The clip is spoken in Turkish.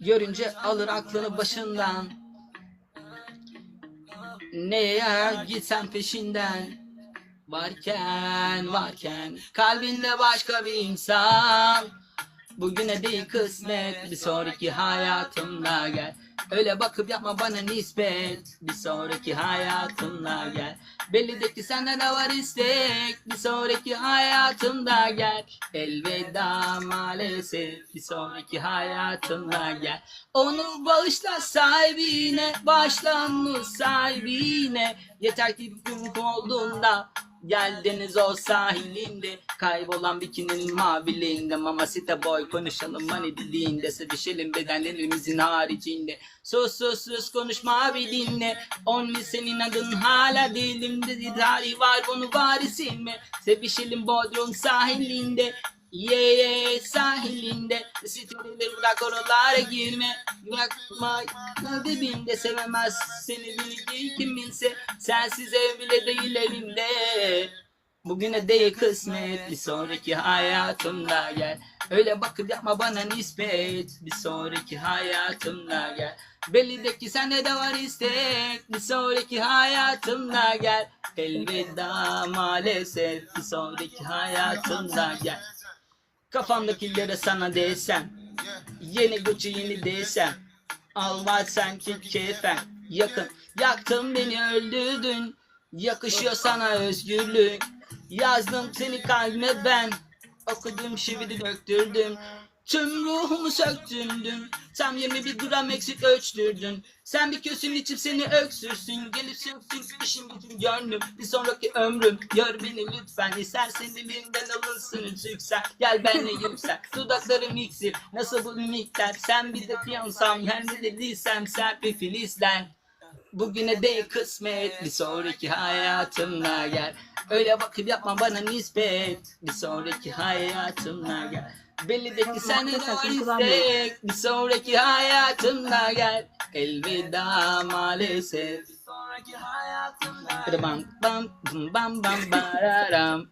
Görünce alır aklını başından. Neye gitsen peşinden? Varken varken. Kalbinde başka bir insan. Bugüne değil kısmet Bir sonraki hayatımda gel Öyle bakıp yapma bana nispet. Bir sonraki hayatımda gel. Belli ki senden de var istek. Bir sonraki hayatımda gel. Elveda maalesef. Bir sonraki hayatımda gel. Onu bağışla sahibine. Bağışlanmış sahibine. Yeter ki gün olduğunda Gel deniz o sahilinde Kaybolan bikinin maviliğinde. Mamacita boy konuşalım hani dilinde. Sevişelim bedenlerimizin haricinde. Sus sus sus konuşma bir dinle. Only senin adın hala dilimde. Tarih var bunu bari silme. Sevişelim Bodrum sahilinde. Ye ye sahilinde. Siteleri bırak oralara girme Bırakma dibimde Sevemez seni bildiği kiminse. Sensiz ev bile değil elimde Bugüne değil kısmet Bir sonraki hayatımda gel. Öyle bakıp yapma bana nispet Bir sonraki hayatımda gel. Belli ki sende de var istek Bir sonraki hayatımda gel. Elveda maalesef Bir sonraki hayatımda gel. Kafamdakilere sana desem Yeni Gucci yeni desem Al sanki kefen. Yakın. Yaktın beni öldürdün. Yakışıyor sana özgürlük. Yazdım seni kalbime ben. Okudum şividi döktürdüm Tüm ruhumu söktürdün. Tam 21 gram eksik ölçtürdün. Sen bir kösün içip seni öksürsün. Gelip söksün işin bütün gönlüm. Bir sonraki ömrüm. Gör beni lütfen. İstersen elimden alınsın yüksel. Gel benle yüksel. Dudaklarım iksir. Nasıl bu miktar? Sen bir de piyansam. Her ne dediysem serpi filizler Bugüne değil kısmet. Bir sonraki hayatımda gel. Öyle bakıp yapma bana nispet. Bir sonraki hayatımda gel Belli de ki sen de Bir sonraki hayatımda gel. Elveda maalesef. Bir sonraki hayatımda bam bam bam bam bararam